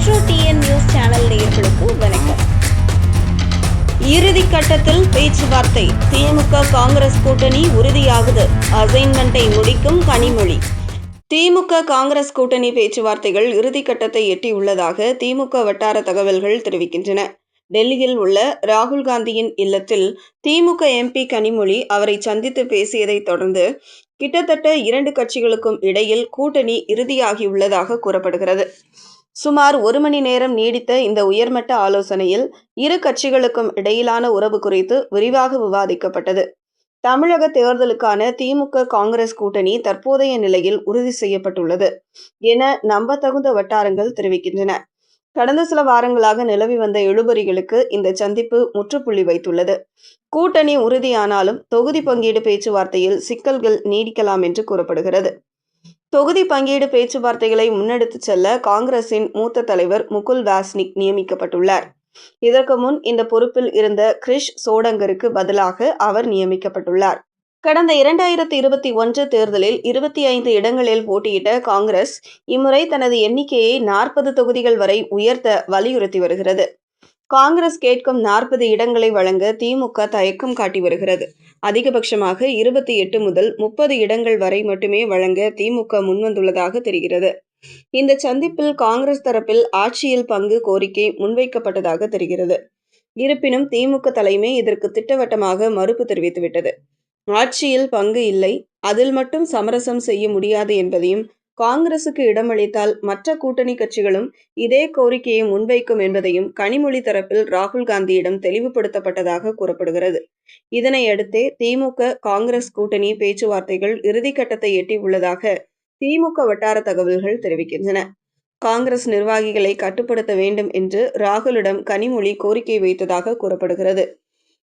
Metro TN news channel நேயர்களுக்கு வணக்கம். இறுதி கட்டத்தில் பேச்சுவார்த்தை. திமுக காங்கிரஸ் கூட்டணி உறுதியாகுது. அசைன்மெண்டை முடிக்கும் கனிமொழி. திமுக காங்கிரஸ் கூட்டணி பேச்சுவார்த்தைகள் இறுதி கட்டத்தை எட்டியுள்ளதாக திமுக வட்டார தகவல்கள் தெரிவிக்கின்றன. டெல்லியில் உள்ள ராகுல் காந்தியின் இல்லத்தில் திமுக எம்பி கனிமொழி அவரை சந்தித்து பேசியதைத் தொடர்ந்து கிட்டத்தட்ட இரண்டு கட்சிகளுக்கும் இடையில் கூட்டணி இறுதியாகியுள்ளதாக கூறப்படுகிறது. சுமார் ஒரு மணி நேரம் நீடித்த இந்த உயர்மட்ட ஆலோசனையில் இரு கட்சிகளுக்கும் இடையிலான உறவு குறித்து விரிவாக விவாதிக்கப்பட்டது. தமிழக தேர்தலுக்கான திமுக காங்கிரஸ் கூட்டணி தற்போதைய நிலையில் உறுதி செய்யப்பட்டுள்ளது என நம்பத்தகுந்த வட்டாரங்கள் தெரிவிக்கின்றன. கடந்த சில வாரங்களாக நிலவி வந்த எழுபறிகளுக்கு இந்த சந்திப்பு முற்றுப்புள்ளி வைத்துள்ளது. கூட்டணி உறுதியானாலும் தொகுதி பங்கீடு பேச்சுவார்த்தையில் சிக்கல்கள் நீடிக்கலாம் என்று கூறப்படுகிறது. தொகுதி பங்கீடு பேச்சுவார்த்தைகளை முன்னெடுத்துச் செல்ல காங்கிரசின் மூத்த தலைவர் முகுல் வாஸ்னிக் நியமிக்கப்பட்டுள்ளார். இதற்கு முன் இந்த பொறுப்பில் இருந்த கிரிஷ் சோடங்கருக்கு பதிலாக அவர் நியமிக்கப்பட்டுள்ளார். கடந்த இரண்டாயிரத்தி இருபத்தி ஒன்று தேர்தலில் இருபத்தி ஐந்து இடங்களில் போட்டியிட்ட காங்கிரஸ் இம்முறை தனது எண்ணிக்கையை நாற்பது தொகுதிகள் வரை உயர்த்த வலியுறுத்தி வருகிறது. காங்கிரஸ் கேட்கும் நாற்பது இடங்களை வழங்க திமுக தயக்கம் காட்டி வருகிறது. அதிகபட்சமாக இருபத்தி எட்டு முதல் முப்பது இடங்கள் வரை மட்டுமே வழங்க திமுக முன்வந்துள்ளதாக தெரிகிறது. இந்த சந்திப்பில் காங்கிரஸ் தரப்பில் ஆட்சியில் பங்கு கோரிக்கை முன்வைக்கப்பட்டதாக தெரிகிறது. இருப்பினும் திமுக தலைமை இதற்கு திட்டவட்டமாக மறுப்பு தெரிவித்துவிட்டது. ஆட்சியில் பங்கு இல்லை அதில் மட்டும் சமரசம் செய்ய முடியாது என்பதையும் காங்கிரசுக்கு இடமளித்தால் மற்ற கூட்டணி கட்சிகளும் இதே கோரிக்கையை முன்வைக்கும் என்பதையும் கனிமொழி தரப்பில் ராகுல் காந்தியிடம் தெளிவுபடுத்தப்பட்டதாக கூறப்படுகிறது. இதனையடுத்தே திமுக காங்கிரஸ் கூட்டணி பேச்சுவார்த்தைகள் இறுதிக்கட்டத்தை எட்டியுள்ளதாக திமுக வட்டார தகவல்கள் தெரிவிக்கின்றன. காங்கிரஸ் நிர்வாகிகளை கட்டுப்படுத்த வேண்டும் என்று ராகுலிடம் கனிமொழி கோரிக்கை வைத்ததாக கூறப்படுகிறது.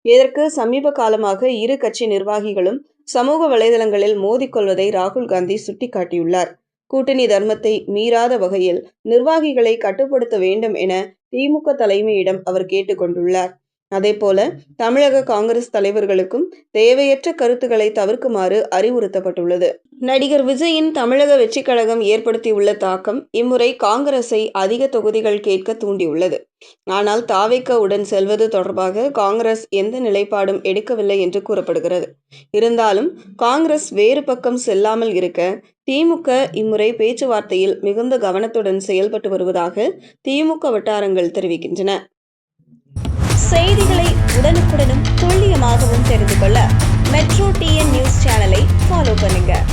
இதற்கு சமீப காலமாக இரு கட்சி நிர்வாகிகளும் சமூக வலைதளங்களில் மோதிக்கொள்வதை ராகுல் காந்தி சுட்டிக்காட்டியுள்ளார். கூட்டணி தர்மத்தை மீறாத வகையில் நிர்வாகிகளை கட்டுப்படுத்த வேண்டும் என திமுக தலைமையிடம் அவர் கேட்டுக்கொண்டுள்ளார். அதேபோல தமிழக காங்கிரஸ் தலைவர்களுக்கும் தேவையற்ற கருத்துக்களை தவிர்க்குமாறு அறிவுறுத்தப்பட்டுள்ளது. நடிகர் விஜயின் தமிழக வெற்றிக் கழகம் ஏற்படுத்தியுள்ள தாக்கம் இம்முறை காங்கிரஸை அதிக தொகுதிகள் கேட்க தூண்டியுள்ளது. ஆனால் தாவேக்க உடன் செல்வது தொடர்பாக காங்கிரஸ் எந்த நிலைப்பாடும் எடுக்கவில்லை என்று கூறப்படுகிறது. இருந்தாலும் காங்கிரஸ் வேறு பக்கம் செல்லாமல் இருக்க திமுக இம்முறை பேச்சுவார்த்தையில் மிகுந்த கவனத்துடன் செயல்பட்டு வருவதாக திமுக வட்டாரங்கள் தெரிவிக்கின்றன. செய்திகளை உடனுக்குடனும் துல்லியமாகவும் தெரிந்து கொள்ள மெட்ரோ டிஎன் நியூஸ் சேனலை ஃபாலோ பண்ணுங்கள்